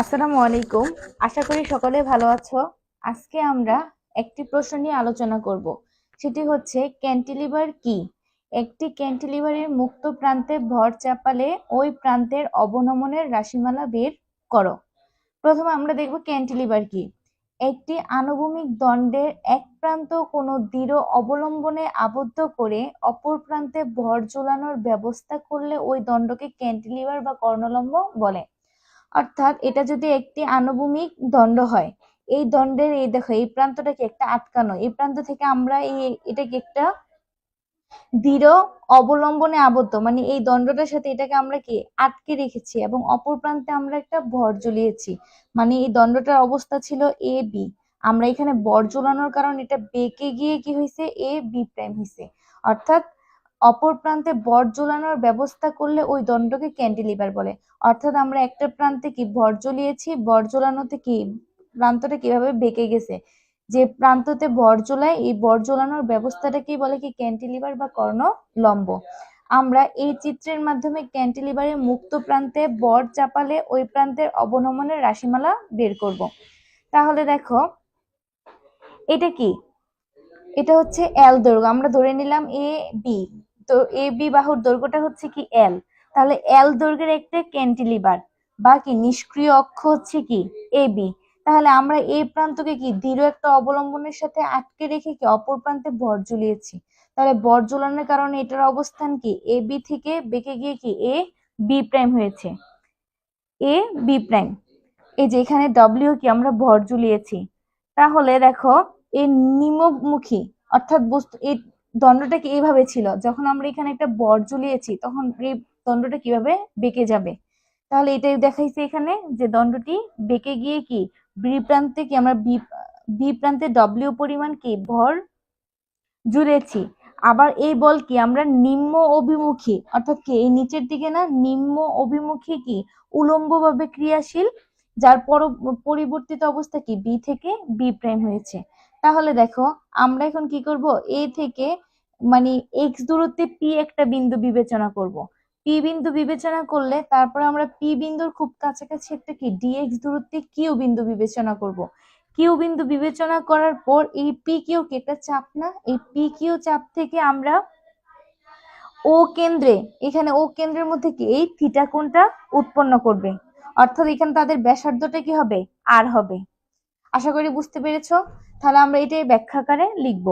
আসসালামু আলাইকুম। আশা করি সকলে ভালো আছো। আজকে আমরা একটি প্রশ্ন নিয়ে আলোচনা করব। সেটি হচ্ছে, ক্যান্টিলিভার কি? একটি ক্যান্টিলিভারের মুক্ত প্রান্তে ভর চাপালে ওই প্রান্তের অবনমনের রাশিমালা বের করো। প্রথমে আমরা দেখব, ক্যান্টিলিভার কি? একটি আনুভূমিক দণ্ডের এক প্রান্ত কোনো দৃঢ় অবলম্বনে আবদ্ধ করে অপর প্রান্তে ভর ঝোলানোর ব্যবস্থা করলে ওই দণ্ডকে ক্যান্টিলিভার বা কর্ণলম্ব বলে। অর্থাৎ এটা যদি একটি আনুভূমিক দণ্ড হয়, এই দণ্ডের এই দেখো, এই প্রান্তটাকে একটা আটকানো, এই প্রান্ত থেকে আমরা এই, এটাকে একটা দৃঢ়, অবলম্বনে আবদ্ধ। মানে এই দণ্ডটার সাথে এটাকে আমরা কি আটকে রেখেছি এবং অপর প্রান্তে আমরা একটা ভর ঝুলিয়েছি মানে এই দণ্ডটার অবস্থা ছিল এ বি আমরা এখানে বর ঝোলানোর কারণে এটা বেঁকে গিয়ে কি হয়েছে এ বি প্রাইম হয়েছে অর্থাৎ অপর প্রান্তে বর ঝোলানোর ব্যবস্থা করলে ওই দণ্ডকে ক্যান্টিলিভার বলে। অর্থাৎ আমরা একটা প্রান্তে কি ভর ঝুলিয়েছি ভর ঝোলানোতে কি প্রান্তটা কীভাবে বেঁকে গেছে? যে প্রান্ততে ভর ঝোলায় এই ভর ঝোলানোর ব্যবস্থাটাকেই বলে কি ক্যান্টিলিভার বা কর্ণ লম্ব আমরা এই চিত্রের মাধ্যমে ক্যান্টিলিভারের মুক্ত প্রান্তে বর চাপালে ওই প্রান্তের অবনমনের রাশিমালা বের করব। তাহলে দেখো, এটা কি? এটা হচ্ছে এল দৈর্ঘ্য। আমরা ধরে নিলাম এ বি তো এ বি বাহুর দৈর্ঘ্যটা হচ্ছে কি এল তাহলে এল দৈর্ঘ্যের একটা ক্যান্টিলিভার বা কি নিষ্ক্রিয় অক্ষ হচ্ছে কি এ বি তাহলে আমরা এই প্রান্তকে কি দৃঢ় একটা অবলম্বনের সাথে আটকে রেখে কি অপর প্রান্তে বর ঝুলিয়েছি? তাহলে বর ঝুলানোর কারণে এটার অবস্থান কি? এ বি থেকে বেঁকে গিয়ে কি এ বি প্রাইম হয়েছে। এ বি প্রাইম এই যে এখানে ডব্লিউ কি আমরা ভর ঝুলিয়েছি। তাহলে দেখো এ নিম্নমুখী, অর্থাৎ বস্তু, এই দণ্ডটা কি এইভাবে ছিল? যখন আমরা এখানে একটা বর ঝুলিয়েছি, তখন এই দণ্ডটা কীভাবে বেঁকে যাবে? তাহলে এটাই দেখাইছে এখানে যে দণ্ডটি বেঁকে গিয়ে কি বি প্রান্তে কি আমরা বি বি প্রান্তে ডব্লিউ পরিমাণ কি? ভর জুড়েছি। আবার এই বল কি? আমরা নিম্ন অভিমুখী, অর্থাৎ কি? এই নিচের দিকে না, নিম্ন অভিমুখী কি? উলম্বভাবে ক্রিয়াশীল, যার পর, পরিবর্তিত অবস্থা কি? বি থেকে বি প্রাইম হয়েছে। তাহলে দেখো, আমরা এখন কি করব? এ থেকে মানে এক্স দূরত্বে পি একটা বিন্দু বিবেচনা করব। পি বিন্দু বিবেচনা করলে তারপর আমরা পি বিন্দুর খুব কাছাকাছি একটা কি? ডিএক্স দূরত্বে কিউ বিন্দু বিবেচনা করব। কিউ বিন্দু বিবেচনা করার পর এই পি কিউ কি একটা চাপ না? এই পি কিউ চাপ থেকে আমরা ও কেন্দ্রে, এখানে ও কেন্দ্রের মধ্যে কি? এই থিটা কোণটা উৎপন্ন করবে। অর্থাৎ এখানে তাদের ব্যাসার্ধটা কি হবে? আর হবে। আশা করি বুঝতে পেরেছ? তাহলে আমরা এটাই ব্যাখ্যাকারে লিখব।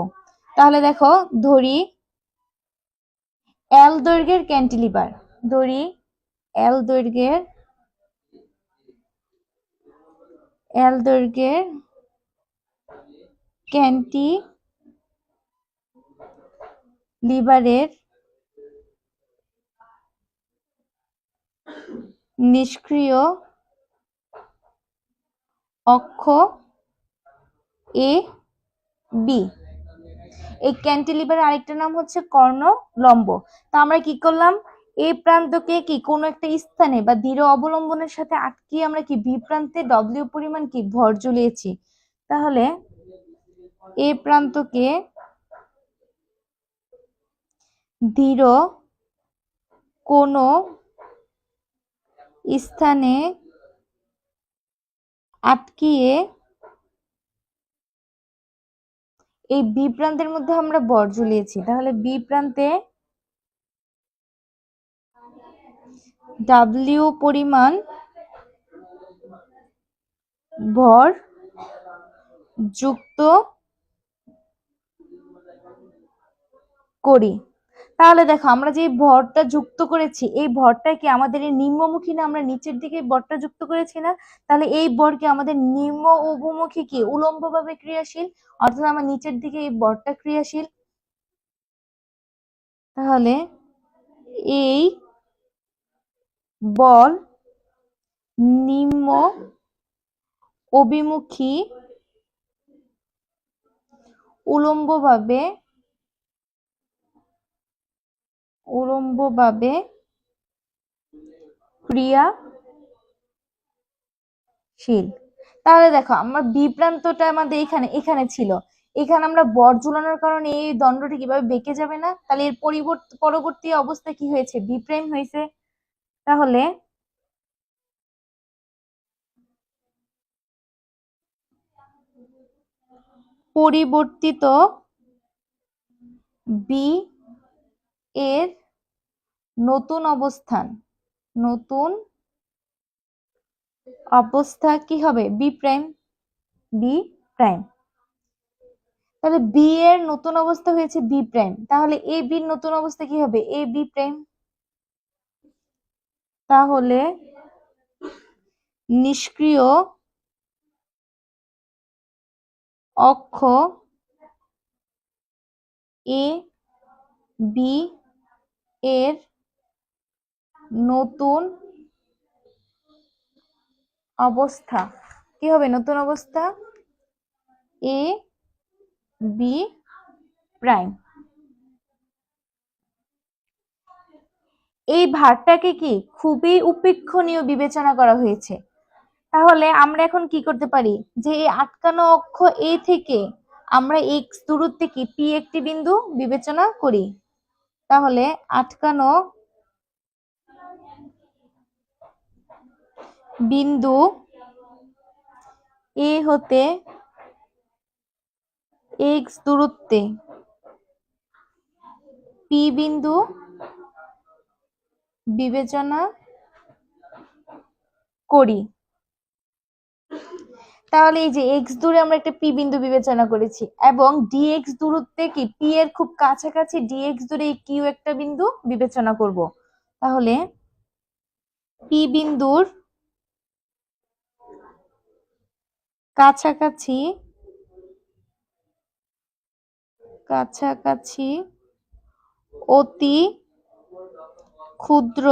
তাহলে দেখো, ধরি এল দৈর্ঘ্যের ক্যান্টিলিভার ধরি এল দৈর্ঘ্যের এল দৈর্ঘ্যের, ক্যান্টি লিভারের নিষ্ক্রিয় অক্ষ এ বি। এই ক্যান্টিলিভারের আরেকটা নাম হচ্ছে কর্ণ লম্ব তা আমরা কি করলাম? এই প্রান্তকে কি কোনো একটা স্থানে বা দৃঢ় অবলম্বনের সাথে আটকিয়ে আমরা কি ভি প্রান্তে ডব্লিউ পরিমাণ কি ভর ঝুলিয়েছি তাহলে এ প্রান্তকে দৃঢ় কোনো স্থানে আটকিয়ে এই বি প্রান্তের মধ্যে আমরা বর ঝুলিয়েছি তাহলে বি প্রান্তে ডাব্লিউ পরিমাণ ভর যুক্ত করি। তাহলে দেখো, আমরা যে ভরটা যুক্ত করেছি, এই ভরটা কি আমাদের এই নিম্নমুখী না আমরা নিচের দিকে ভরটা যুক্ত করেছি না? তাহলে এই ভর কি আমাদের নিম্ন অভিমুখী কি? উলম্ব ভাবে ক্রিয়াশীল, অর্থাৎ আমার নিচের দিকে এই ভরটা ক্রিয়াশীল। তাহলে এই বল, নিম্ন অভিমুখী উলম্বভাবে উলম্বভাবে ক্রিয়াশীল। তাহলে দেখো, আমার বিভ্রান্তটা আমাদের এখানে এখানে ছিল। এখানে আমরা বর ঝুলানোর কারণে এই দণ্ডটি কীভাবে বেঁকে যাবে না? তাহলে এর পরিবর্তন পরবর্তী অবস্থা কি হয়েছে? বি প্রাইম হয়েছে। তাহলে পরিবর্তিত বি এর নতুন অবস্থান, নতুন অবস্থা কি হবে? বি প্রাইম বি প্রাইম তাহলে বি এর নতুন অবস্থা হয়েছে বি প্রাইম তাহলে এ বির নতুন অবস্থা কি হবে? এ বি প্রাইম তাহলে নিষ্ক্রিয় অক্ষ এ, বি এর নতুন অবস্থা। কি হবে নতুন অবস্থা? A, B prime. এই ভারটাকে কি খুবই উপেক্ষণীয় বিবেচনা করা হয়েছে? তাহলে আমরা এখন কি করতে পারি? যে এই আটকানো অক্ষ এ থেকে আমরা এক্স দূরত্বে কি পি একটি বিন্দু বিবেচনা করি? তাহলে আটকানো বিন্দু এ হতে এক্স দূরত্বে পি বিন্দু বিবেচনা করি। তাহলে এই যে এক্স দূরে আমরা একটা পি বিন্দু বিবেচনা করেছি এবং ডিএক্স দূরত্বে কি পি এর খুব কাছাকাছি ডিএক্স দূরে কিউ একটা বিন্দু বিবেচনা করব। তাহলে পি বিন্দুর কাছাকাছি কাছাকাছি অতি ক্ষুদ্র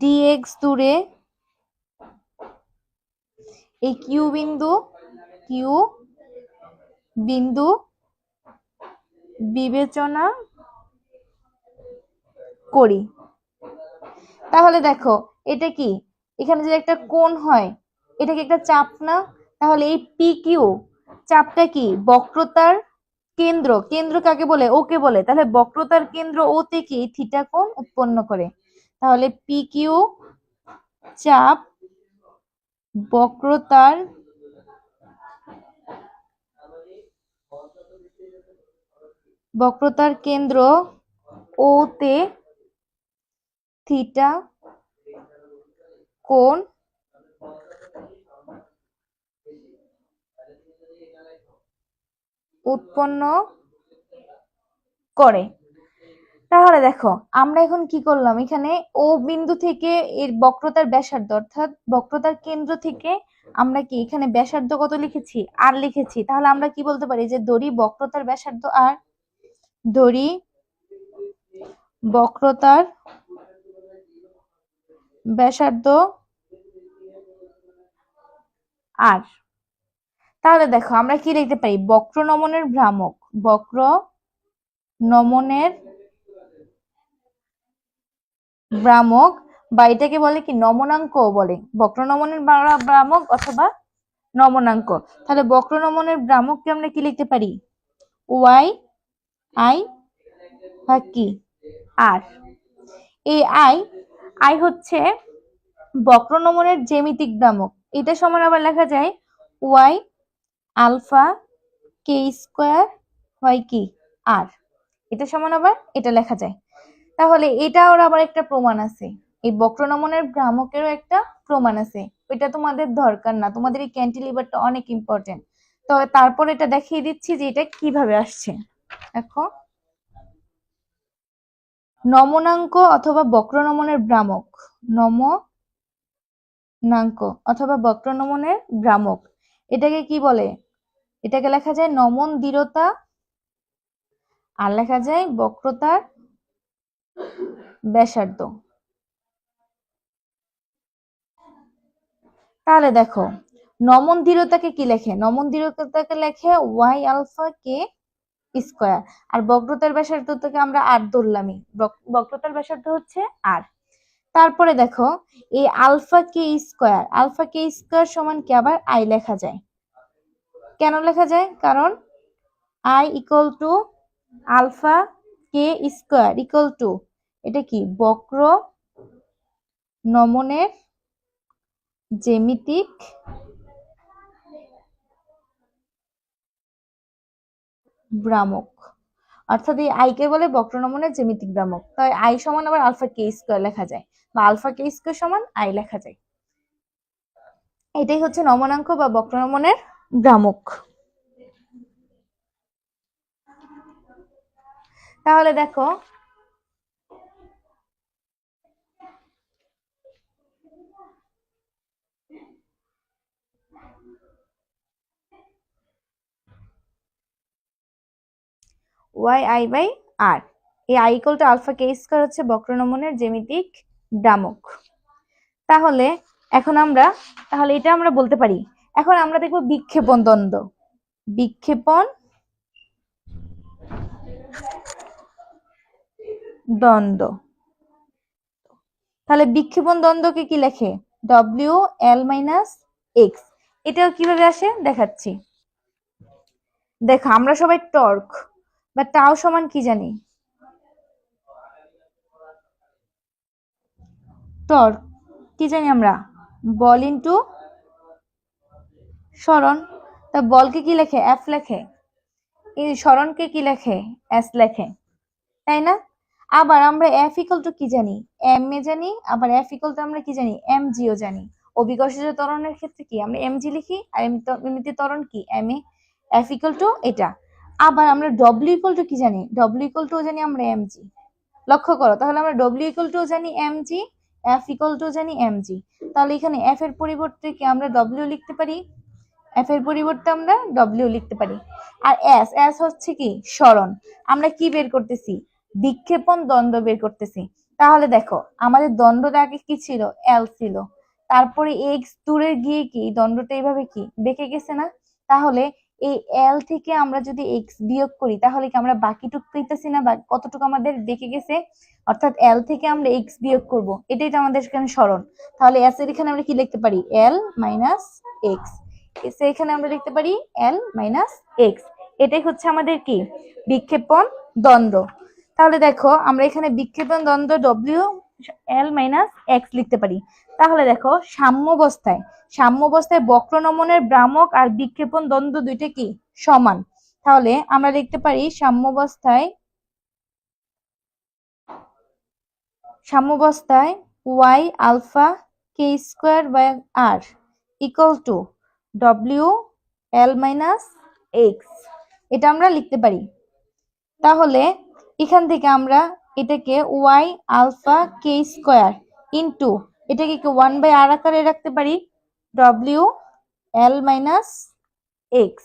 ডিএক্স দূরে এই কিউ বিন্দু কিউ বিন্দু বিবেচনা করি। তাহলে দেখো, এটা কি? এখানে যে একটা কোণ হয়, এটা কি একটা চাপ না? তাহলে এই পি কিউ চাপটা কি? বক্রতার কেন্দ্র কেন্দ্র কাকে বলে? ওকে বলে। তাহলে বক্রতার কেন্দ্র ও থেকে থিটা কোণ উৎপন্ন করে। তাহলে পি কিউ চাপ বক্রতার বক্রতার কেন্দ্র ও তে থিটা কোণ উৎপন্ন করে। তাহলে দেখো, আমরা এখন কি করলাম? এখানে ও বিন্দু থেকে এর বক্রতার ব্যাসার্ধ, অর্থাৎ বক্রতার কেন্দ্র থেকে আমরা কি এখানে ব্যাসার্ধ কত লিখেছি? আর লিখেছি। তাহলে আমরা কি বলতে পারি? যে দড়ি বক্রতার ব্যাসার্ধ আর দড়ি বক্রতার ব্যাসার্ধ আর তাহলে দেখো, আমরা কি লিখতে পারি? বক্র নমনের ভ্রামক। বক্র নমনের ভ্রামক বা এটাকে বলে কি? নমনাঙ্ক বলে। বক্র নমনের ভ্রামক অথবা নমনাঙ্ক। তাহলে বক্র নমনের ভ্রামককে আমরা কি লিখতে পারি? ওয়াই, আই বা কি? আর। এই আই আই হচ্ছে বক্র নমনের জ্যামিতিক ভ্রামক। এটা সমান আবার লেখা যায় ওয়াই আলফা কে স্কোয়ার হয় কি? আর। এটা সমান আবার, এটা লেখা যায়। তাহলে এটা ওর আবার একটা প্রমাণ আছে। এই বক্রনমনের ভ্রামকেরও একটা প্রমাণ আছে। এটা তোমাদের দরকার না। তোমাদের এই ক্যান্টিলিভারটা অনেক ইম্পর্টেন্ট তবে তারপর এটা দেখিয়ে দিচ্ছি যে এটা কীভাবে আসছে। দেখো। নমনাঙ্ক অথবা বক্রনমনের ভ্রামক। নম নমনাঙ্ক অথবা বক্রনমনের ভ্রামক। এটাকে কি বলে? এটাকে লেখা যায় নমন দৃঢ়তা আর লেখা যায় বক্রতার ব্যাসার্ধ। তাহলে দেখো, নমন দৃঢ়তাকে কি লেখে? নমন দৃঢ়তাকে লেখে ওয়াই আলফা কে স্কোয়ার। আর বক্রতার ব্যাসার্ধটাকে আমরা আর ধরলামই। বক- বক্রতার ব্যাসার্ধ হচ্ছে আর। তারপরে দেখো, এই alpha k square, alpha k square সমান কি আবার আই লেখা যায়? কেন লেখা যায়? কারণ I equal to alpha k square equal to এটা কি? বক্র নমনের জেমিতিক ভ্রামক। অর্থাৎ এই আইকে বলে বক্রনমনের জ্যামিতিক ভ্রামক। তাই আই সমান আবার আলফা কে স্কোয়ার লেখা যায় বা আলফা কে স্কোয়ার সমান আই লেখা যায়। এটাই হচ্ছে নমনাঙ্ক বা বক্রনমনের ভ্রামক তাহলে দেখো ওয়াই আই বাই আর এই আই আলফা কে স্কোয়ার হচ্ছে বক্রনমনের জ্যামিতিক ভ্রামক তাহলে এখন আমরা, তাহলে এটা আমরা বলতে পারি এখন আমরা দেখব বিক্ষেপণ দ্বন্দ্ব। বিক্ষেপণ দ্বন্দ্ব। তাহলে বিক্ষেপণ দ্বন্দ্বকে কি লেখে? ডব্লিউ এল মাইনাস এক্স এটাও কীভাবে আসে? দেখাচ্ছি। দেখো, আমরা সবাই টর্ক বা টাও সমান কি জানি? টর্ক। কি জানি আমরা? বল ইন্টু সরণ তা বলকে কি লেখে? এফ লেখে। এই সরণকে কি লেখে? এস লেখে। তাই না? আবার আমরা এফ ইকল টু কি জানি? এম এ জানি, আবার এফ ইকল টু আমরা কি জানি? এম জিও জানি। অবিকর্ষজ ত্বরণের ক্ষেত্রে কি? আমরা এম জি লিখি, আর এমনিতে ত্বরণ কি? M A, F equal to এটা। আবার আমরা ডব্লিউ ইকল টু কি জানি? ডব্লিউ ইকল টু জানি আমরা এম জি। লক্ষ্য করো, তাহলে আমরা ডব্লিউ ইকল টু জানি m g, F equal to জানি এম জি। তাহলে এখানে এফ এর পরিবর্তে কি আমরা ডব্লিউ লিখতে পারি? এফ এর পরিবর্তে আমরা ডব্লিউ লিখতে পারি। আর এস এস হচ্ছে কি? সরণ আমরা কি বের করতেছি? বিক্ষেপণ দ্বন্দ্ব বের করতেছি। তাহলে দেখো, আমাদের দ্বন্দ্বটা আগে কি ছিল? এল ছিল। তারপরে এক্স দূরে গিয়ে কি? দ্বন্দ্বটা এইভাবে কি? বেঁকে গেছে না? তাহলে এই এল থেকে আমরা যদি এক্স বিয়োগ করি, তাহলে কি আমরা বাকিটুকু পেতেছি না? বা কতটুকু আমাদের বেঁকে গেছে? অর্থাৎ এল থেকে আমরা এক্স বিয়োগ করব। এটাই তো আমাদের এখানে সরণ তাহলে এস এর এখানে আমরা কি লিখতে পারি? এল মাইনাস এক্স এখানে আমরা লিখতে পারি এল মাইনাস এক্স এটাই হচ্ছে আমাদের কি? বিক্ষেপণ দ্বন্দ্ব। তাহলে দেখো, আমরা এখানে বিক্ষেপণ দ্বন্দ্ব ডব্লিউ এল মাইনাস এক্স লিখতে পারি। তাহলে দেখো, সাম্যাবস্থায় সাম্যাবস্থায় বক্রনমনের ভ্রামক আর বিক্ষেপণ দ্বন্দ্ব দুইটা কি? সমান। তাহলে আমরা লিখতে পারি সাম্যবস্থায় সাম্যবস্থায় y alpha k square by r equal to W l minus x এটা আমরা লিখতে পারি। তাহলে এখান থেকে আমরা এটাকে y alpha k square into এটাকে কি ওয়ান বাই আর আকারে রাখতে পারি? ডব্লিউ এল মাইনাস এক্স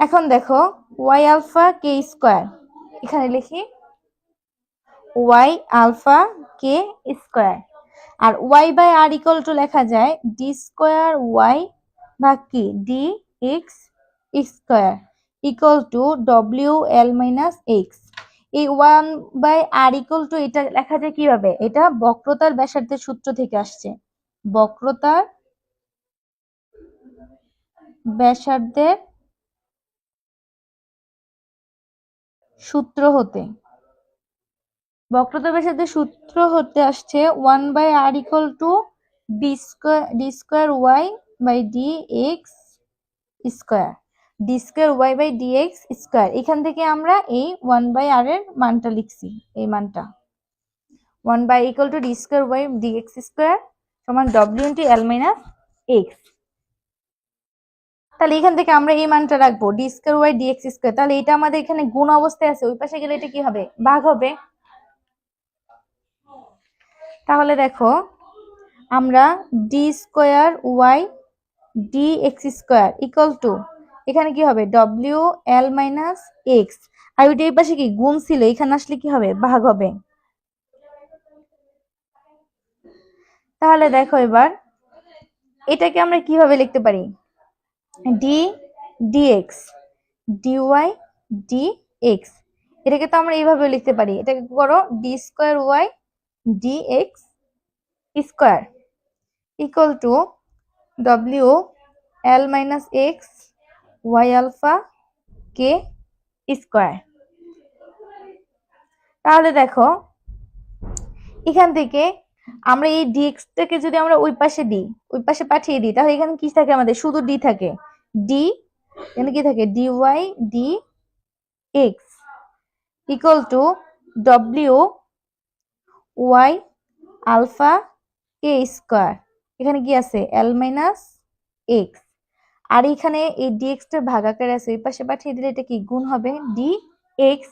এখন দেখো ওয়াই আলফা কে স্কোয়ার এখানে লিখি y alpha K square R y by r equal to লেখা যায় ডি স্কোয়ার ওয়াই ভাগ কি? D x square equal to W l minus x এই one by r equal to এটা লেখা যায় কীভাবে? এটা বক্রতার ব্যাসার্ধের সূত্র থেকে আসছে। বক্রতার ব্যাসার্ধের সূত্র হতে বক্রতা ব্যাসার্ধের সূত্র হতে আসছে one by r equal to d square d square y by d x square d square y by d x square এখান থেকে আমরা এই ওয়ান বাই আর এর মানটা লিখছি, এই মানটা। One by equal to d square y d x square সমান W into l minus x তাহলে এখান থেকে আমরা এই মানটা রাখব d square y d x square তাহলে এটা আমাদের এখানে গুণ অবস্থায় আছে, ওই পাশে গেলে এটা কি হবে? ভাগ হবে। তাহলে দেখো, আমরা d square y d x square equal to এখানে কি হবে? ডব্লিউ এল মাইনাস এক্স আর ওইটা এই পাশে কি? গুণ ছিল, এখানে আসলে কি হবে? ভাগ হবে। তাহলে দেখো এবার, এটাকে আমরা কীভাবে লিখতে পারি? D d x d y d x এটাকে তো আমরা এইভাবে লিখতে পারি। এটাকে করো? D square y d x square equal to W l minus x y alpha k square তাহলে দেখো, এখান থেকে আমরা এই ডিএক্সটাকে যদি আমরা ওই পাশে দিই, ওই পাশে পাঠিয়ে দিই, তাহলে এখানে কি থাকে আমাদের? শুধু ডি থাকে। ডি এখানে কি থাকে? D y d x equal to W y alpha k square এখানে কি আছে? এল মাইনাস এক্স আর এখানে এই ডিএক্সটার ভাগাকার আছে, ওই পাশে পাঠিয়ে দিলে এটা কি? গুণ হবে ডি এক্স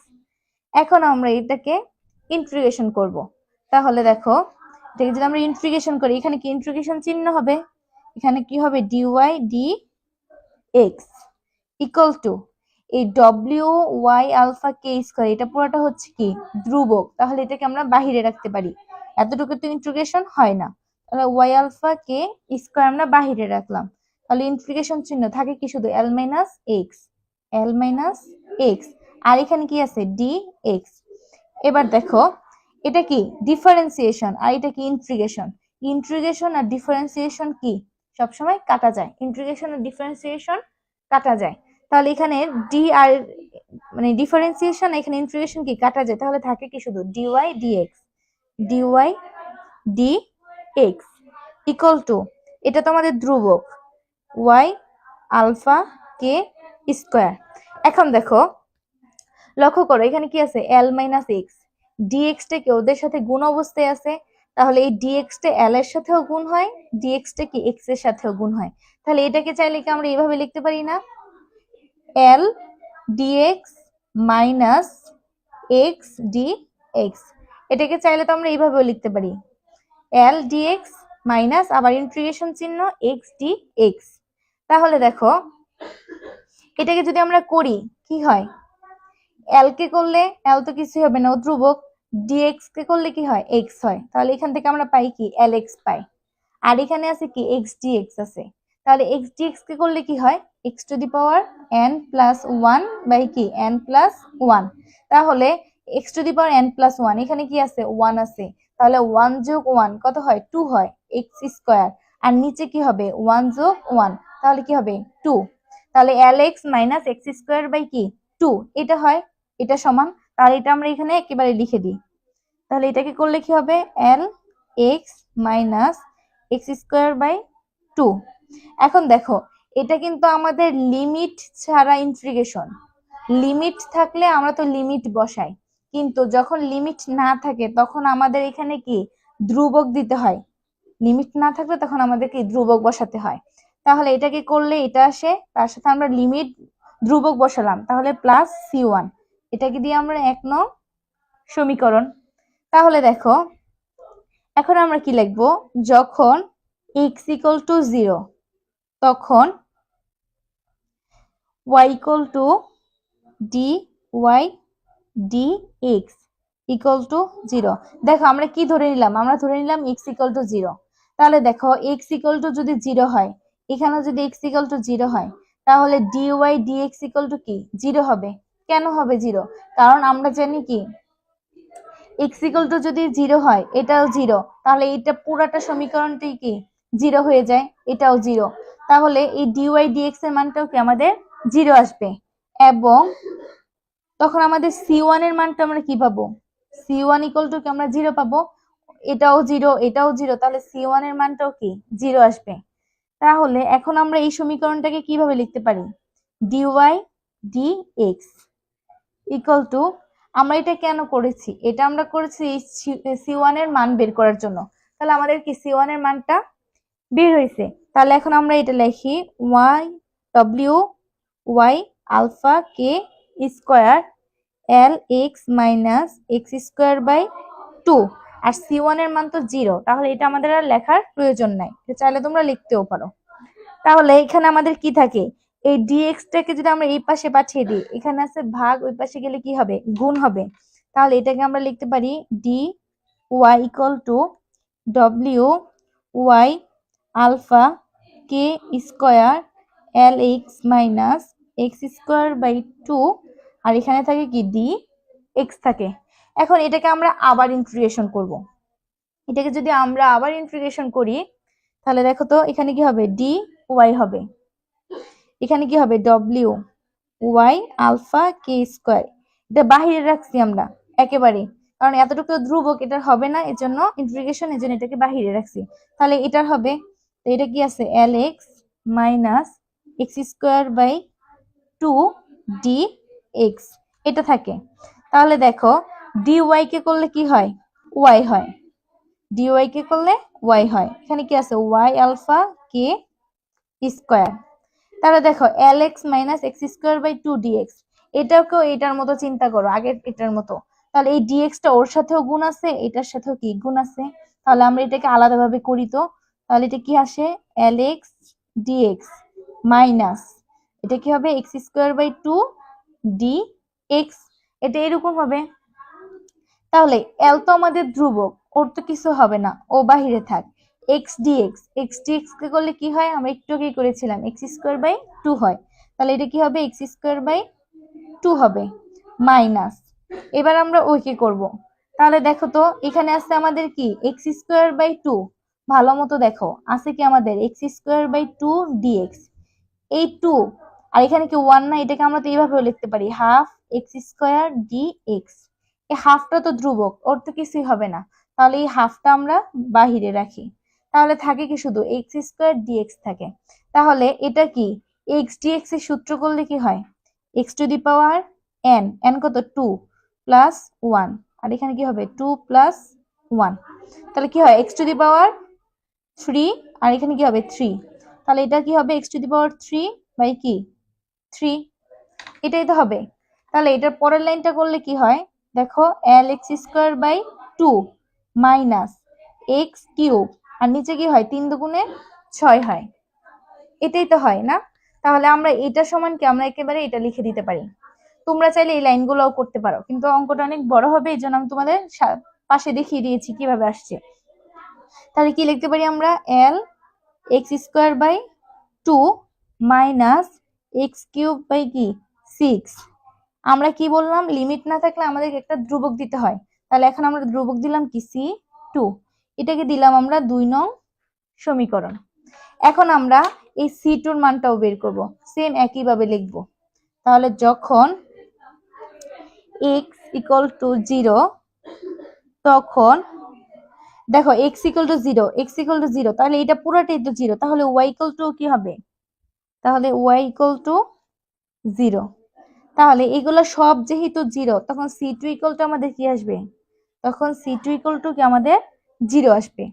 এখন আমরা এটাকে ইন্টিগ্রেশন করব। তাহলে দেখো, এটাকে যদি আমরা ইন্টিগ্রেশন করি, এখানে কি ইন্টিগ্রেশন চিহ্ন হবে? এখানে কি হবে? D y d x equal to এই W y alpha k square এটা পুরোটা হচ্ছে কি? ধ্রুবক। তাহলে এটাকে আমরা বাহিরে রাখতে পারি। এতটুকু তো ইন্টিগ্রেশন হয় না। ওয়াই আলফা কে স্কোয়ার আমরা বাহিরে রাখলাম। তাহলে ইন্টিগ্রেশন চিহ্ন থাকে কি শুধু? L minus x l minus x আর এখানে কি আছে? ডি এক্স এবার দেখো, এটা কি? ডিফারেন্সিয়েশন আর এটা কি? ইন্টিগ্রেশন ইন্টিগ্রেশন আর ডিফারেন্সিয়েশন কি? সবসময় কাটা যায়। ইন্টিগ্রেশন আর ডিফারেন্সিয়েশন কাটা যায়। তাহলে এখানে ডি আর মানে ডিফারেন্সিয়েশন এখানে ইন্টিগ্রেশন কি? কাটা যায়। তাহলে থাকে কি শুধু? D y d x d y d x equal to এটা তো আমাদের ধ্রুবক। ওয়াই আলফা কে স্কোয়ার এখন দেখো, লক্ষ্য করো, এখানে কি আছে? এল মাইনাস এক্স ডিএক্সটা কি ওদের সাথে গুণ অবস্থায় আছে? তাহলে এই ডিএক্সটা এল এর সাথেও গুণ হয় ডিএক্সটা কি এক্সের সাথেও গুণ হয়। তাহলে এটাকে চাইলে কি আমরা এইভাবে লিখতে পারি না? L d x minus x d x এটাকে চাইলে তো আমরা এইভাবেও লিখতে পারি। এল ডিএক্স মাইনাস আবার ইন্টিগ্রেশন চিহ্ন এক্স ডি এক্স তাহলে দেখো, এটাকে যদি আমরা করি, কি হয়? এল কে করলে এল তো কিছুই হবে না, ও ধ্রুবক। ডিএক্স কে করলে কি হয়? এক্স হয়। তাহলে এখান থেকে আমরা পাই কি? এল এক্স পাই। আর এখানে আছে কি? এক্স ডিএক্স আছে। তাহলে এক্স ডিএক্স কে করলে কি হয়? X to the power n plus one by কি? এন প্লাস ওয়ান তাহলে x to the power n plus one এখানে কি আছে? ওয়ান আছে। তাহলে ওয়ান যোগ ওয়ান কত হয়? টু হয় এক্স স্কোয়ার আর নিচে কি হবে? ওয়ান যোগ ওয়ান তাহলে কি হবে? টু তাহলে l x minus x square by কি? টু এটা হয়, এটা সমান, তাহলে এটা আমরা এখানে একেবারে লিখে দিই। তাহলে এটাকে করলে কি হবে? L x minus x square by two এখন দেখো, এটা কিন্তু আমাদের লিমিট ছাড়া ইন্টিগ্রেশন লিমিট থাকলে আমরা তো লিমিট বসাই। কিন্তু যখন লিমিট না থাকে, তখন আমাদের এখানে কি? ধ্রুবক দিতে হয়। লিমিট না থাকলে তখন আমাদের কি ধ্রুবক বসাতে হয়। তাহলে এটাকে করলে? এটা আসে, তার সাথে আমরা লিমিট ধ্রুবক বসালাম। তাহলে প্লাস সি ওয়ান এটাকে দিয়ে আমরা এক নং সমীকরণ। তাহলে দেখো, এখন আমরা কি লিখব? যখন এক্স ইকুয়াল টু জিরো তখন equal to d y d x equal to zero দেখো, আমরা কি ধরে নিলাম? আমরা ধরে নিলাম এক্স ইকুয়াল টু জিরো তাহলে দেখো এক্স ইকুয়াল টু যদি জিরো হয়, এখানে যদি এক্স ইকুয়াল টু জিরো হয়, তাহলে d y d x equal to কি? জিরো হবে। কেন হবে জিরো কারণ আমরা জানি কি এক্স ইকুয়াল টু যদি জিরো হয়, এটাও জিরো তাহলে এটা পুরাটা সমীকরণটাই কি? জিরো হয়ে যায়, এটাও জিরো তাহলে এই ডিওয়াই ডিএক্স এর মানটাও কি আমাদের জিরো আসবে। এবং তখন আমাদের সি ওয়ানের মানটা আমরা কি পাবো? সি ওয়ান ইকুয়াল টু কি আমরা জিরো পাবো? এটাও জিরো এটাও জিরো তাহলে সি ওয়ানের মানটাও কি? জিরো আসবে। তাহলে এখন আমরা এই সমীকরণটাকে কীভাবে লিখতে পারি? D y d x equal to আমরা এটা কেন করেছি? এটা আমরা করেছি সি ওয়ানের মান বের করার জন্য। তাহলে আমাদের কি সি ওয়ানের মানটা বের হয়েছে? তাহলে এখন আমরা এটা লিখি y W y alpha k square l x minus x square by two R c ওয়ানের মান তো জিরো। তাহলে এটা আমাদের আর লেখার প্রয়োজন নাই। চাইলে তোমরা লিখতেও পারো। তাহলে এখানে আমাদের কি থাকে? এই ডিএক্স টাকে যদি আমরা এই পাশে পাঠিয়ে দিই, এখানে আছে ভাগ, ওই পাশে গেলে কি হবে? গুণ হবে। তাহলে এটাকে আমরা লিখতে পারি d y equal to W y alpha k square l x minus x square by two আর এখানে থাকে কি? ডি এক্স থাকে। এখন এটাকে আমরা আবার ইন্টিগ্রেশন করব। এটাকে যদি আমরা আবার ইন্টিগ্রেশন করি, তাহলে দেখো তো, এখানে কি হবে? ডি ওয়াই হবে। এখানে কি হবে? W y alpha k square এটা বাহিরে রাখছি আমরা, একেবারে। কারণ এতটুকু ধ্রুবক, এটার হবে না এর জন্য ইন্টিগ্রেশন এর জন্য এটাকে বাহিরে রাখছি। তাহলে এটার হবে, তো এটা কি আছে? L x minus x square by two d x এটা থাকে। তাহলে দেখো ডি ওয়াই কে করলে কি হয়? ওয়াই হয়। ডি ওয়াই কে করলে ওয়াই হয়। এখানে কি আছে? ওয়াই আলফা কে স্কোয়ার তাহলে দেখো l x minus x square by two d x এটাকেও এটার মতো চিন্তা করো, আগের এটার মতো। তাহলে এই ডিএক্স টা ওর সাথেও গুণ আছে, এটার সাথেও কি গুণ আছে? তাহলে আমরা এটাকে আলাদাভাবে করি তো। তাহলে এটা কি আসে? এল এক্স ডিএক্স মাইনাস এটা কি হবে? X square by two d x এটা এরকম হবে। তাহলে এল তো আমাদের ধ্রুবক, ওর তো কিছু হবে না, ও বাহিরে থাক। X d x x d x কে করলে কি হয়? আমরা একটু আগেই করেছিলাম এক্স স্কোয়ার বাই টু হয়। তাহলে এটা কি হবে? এক্স স্কোয়ার বাই টু হবে মাইনাস এবার আমরা ওইকে করব। তাহলে দেখো তো, এখানে আছে আমাদের কি? এক্স স্কোয়ার বাই টু ভালো মতো দেখো, আছে কি আমাদের? X square by two d x এই টু আর এখানে কি ওয়ান না, এটাকে আমরা তো এইভাবেও লিখতে পারি। Half x square d x এই হাফটা তো ধ্রুবক, ওর তো কিছুই হবে না। তাহলে এই হাফটা আমরা বাহিরে রাখি। তাহলে থাকে কি শুধু এক্স স্কোয়ার ডি এক্স থাকে। তাহলে এটা কি? এক্স ডি এক্সের সূত্র করলে কি হয়? X to the power n n কত? টু প্লাস ওয়ান আর এখানে কি হবে? টু প্লাস ওয়ান তাহলে কি হয়? X to the power three আর এখানে কি হবে? থ্রি তাহলে এটা কি হবে? X to the power three by কি? থ্রি এটাই তো হবে। তাহলে এটার পরের লাইনটা করলে কি হয়? দেখো l x square by two minus x cube আর নিচে কি হয়? তিন দুগুণে ছয় হয়। এটাই তো হয় না? তাহলে আমরা এটা সমান কি? আমরা একেবারে এটা লিখে দিতে পারি। তোমরা চাইলে এই লাইনগুলোও করতে পারো। কিন্তু অঙ্কটা অনেক বড় হবে, এই জন্য আমি তোমাদের পাশে দেখিয়ে দিয়েছি কীভাবে আসছে। তাহলে কি লিখতে পারি আমরা? L x square by two minus x cube by কি? সিক্স আমরা কি বললাম? লিমিট না থাকলে আমাদের একটা ধ্রুবক দিতে হয়। তাহলে এখন আমরা ধ্রুবক দিলাম কি? সি টু এটাকে দিলাম আমরা দুই নং সমীকরণ। এখন আমরা এই সি টুর মানটাও বের করব। সেম একইভাবে লিখব। তাহলে যখন এক্স ইকুয়াল টু জিরো তখন দেখো x equal to zero x equal to zero তাহলে এটা পুরোটাই তো জিরো তাহলে ওয়াই ইকুয়াল টু কি হবে? তাহলে ওয়াই ইকুয়াল টু জিরো তাহলে এগুলো সব যেহেতু জিরো তখন সি টু ইকুয়াল টু আমাদের কি আসবে? তখন সি টু ইকুয়াল টু কি আমাদের জিরো আসবে।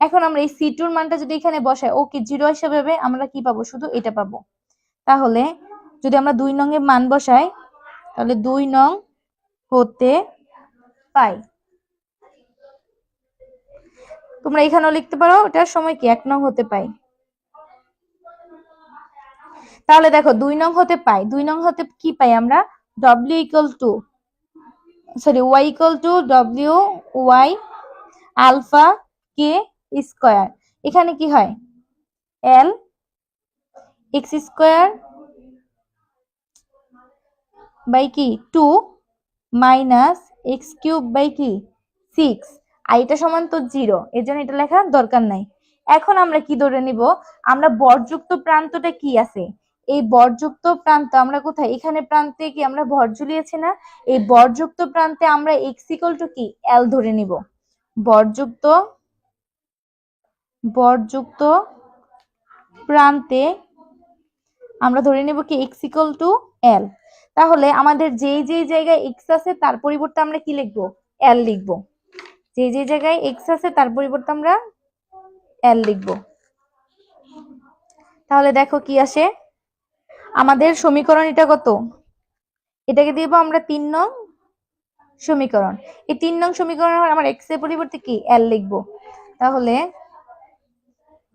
এখন আমরা এই সি টুর মানটা যদি এখানে বসাই, ওকে জিরো হিসেবে আমরা কি পাবো? শুধু এটা পাবো। তাহলে যদি আমরা দুই নং এর মান বসাই, তাহলে দুই নং হতে পাই। তোমরা এখানেও লিখতে পারো এটার সময় কি? এক নং হতে পাই। তাহলে দেখো দুই নং হতে পাই, দুই নং হতে কি পাই আমরা? W equal to sorry y equal to W y alpha k square এখানে কি হয়? এল এক্স স্কোয়ার বাই কি? Two minus x cube by কি? সিক্স আর এটা সমান তো জিরো এর জন্য এটা লেখার দরকার নাই। এখন আমরা কি ধরে নিব? আমরা বরযুক্ত প্রান্তটা কি আছে? এই বরযুক্ত প্রান্ত আমরা কোথায়? এখানে প্রান্তে কি আমরা ভর ঝুলিয়েছি না? এই বরযুক্ত প্রান্তে আমরা এক্স ইকুয়াল টু কি? এল ধরে নিব। বরযুক্ত বরযুক্ত প্রান্তে আমরা ধরে নেব কি এক্স ইকুয়াল টু এল তাহলে আমাদের যেই যেই জায়গায় এক্স আছে তার পরিবর্তে আমরা কি লিখব? এল লিখব। যে যে জায়গায় এক্স আছে তার পরিবর্তে আমরা এল লিখব। তাহলে দেখো কি আসে। আমাদের সমীকরণ এটা কত? এটাকে দিব আমরা তিন নং সমীকরণ। এই তিন নং সমীকরণ আমার এক্সের পরিবর্তে কি? এল লিখব। তাহলে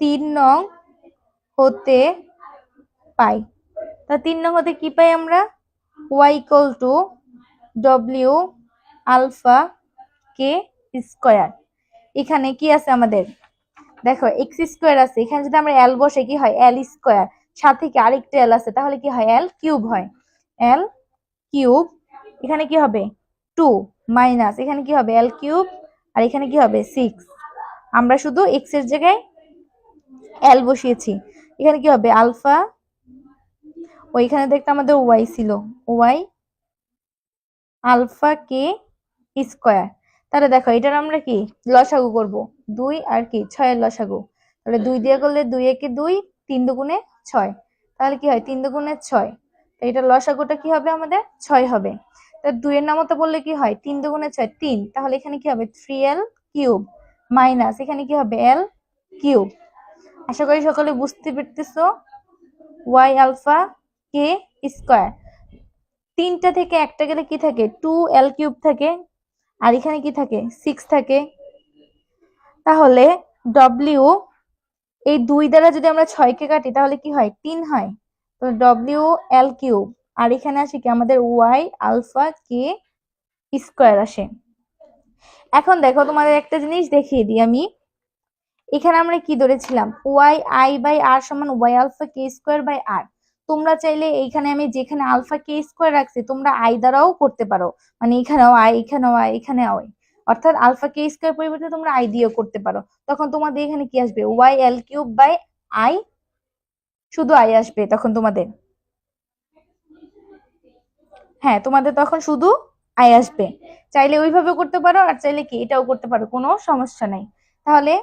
তিন নং হতে পাই। তা তিন নং হতে কি পাই আমরা? Y equal to W alpha k square এখানে কি আছে আমাদের? দেখো এক্স স্কোয়ার আছে। এখানে যদি আমরা এল বসে কি হয়? এল স্কোয়ার সাথে কি আরেকটা এল আছে? তাহলে কি হয়? এল কিউব হয়। এল কিউব এখানে কি হবে? টু মাইনাস এখানে কি হবে? এল কিউব আর এখানে কি হবে? সিক্স আমরা শুধু এক্সের জায়গায় এল বসিয়েছি। এখানে কি হবে? আলফা ওইখানে দেখতে আমাদের ওয়াই ছিল। ওয়াই আলফা কে স্কোয়ার তাহলে দেখো, এটার আমরা কি? লসাগু করব। দুই আর কি? ছয়ের লসাগু। তাহলে দুই দিয়ে করলে দুই একে দুই তিন দুগুণে ছয়। তাহলে কি হয়? তিন দুগুণে ছয়। তো এটার লসাগুটা কি হবে আমাদের? ছয় হবে। তা দুইয়ের নামতে বললে কি হয়? তিন দুগুণে ছয়, তিন। তাহলে এখানে কি হবে? থ্রি এল কিউব মাইনাস এখানে কি হবে? এল কিউব আশা করি সকলে বুঝতে পারতেছো ওয়াই আলফা কে স্কোয়ার তিনটা থেকে একটা গেলে কি থাকে? টু এল কিউব থাকে। আর এখানে কি থাকে? সিক্স থাকে। তাহলে ডব্লিউ এই দুই দ্বারা যদি আমরা ছয়কে কাটি, তাহলে কি হয়? তিন হয়। তো ডব্লিউ এল কিউব আর এখানে আসে কি? আমাদের ওয়াই আলফা কে স্কোয়ার আসে। এখন দেখো, তোমাদের একটা জিনিস দেখিয়ে দিই আমি। এখানে আমরা কি ধরেছিলাম? ওয়াই আই বাই আর সমান y alpha k square by r তোমরা চাইলে এইখানে আমি যেখানে আলফা কে স্কোয়ার রাখছি, তোমরা আই দ্বারাও করতে পারো। মানে এখানেও আই এখানেও আই এখানে আই অর্থাৎ আলফা কে স্কোয়ার পরিবর্তে তোমরা আই দিয়েও করতে পারো। তখন তোমাদের এখানে কি আসবে? Y l cube by I শুধু আই আসবে তখন তোমাদের। হ্যাঁ তোমাদের তখন শুধু আই আসবে। চাইলে ওইভাবে করতে পারো আর চাইলে কি? এটাও করতে পারো, কোনো সমস্যা নাই। তাহলে,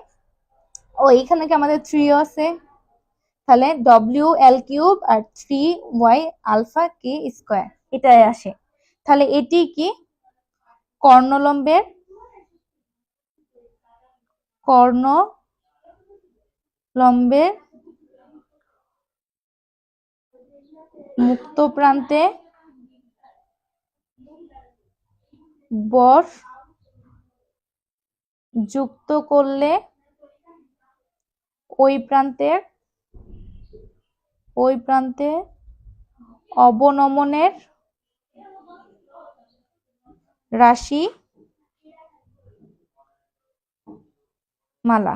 ও এখানে কি আমাদের থ্রি আছে? তাহলে ডব্লিউ এল কিউব আর three y alpha k square এটাই আসে। তাহলে এটি কি? কর্ণলম্বের কর্ণ লম্বের মুক্ত প্রান্তে বর যুক্ত করলে ওই প্রান্তের ওই প্রান্তে অবনমনের রাশি মালা।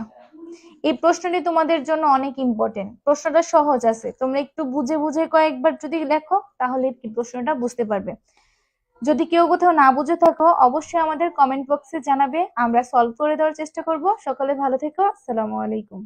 এই প্রশ্নটি তোমাদের জন্য অনেক ইম্পর্টেন্ট প্রশ্নটা সহজ আছে। তোমরা একটু বুঝে বুঝে কয়েকবার যদি লেখো, তাহলে কি প্রশ্নটা বুঝতে পারবে। যদি কেউ কোথাও না বুঝে থাকো, অবশ্যই আমাদের কমেন্ট বক্সে জানাবে। আমরা সলভ করে দেওয়ার চেষ্টা করব। সকলে ভালো থেকো। আসসালামু আলাইকুম।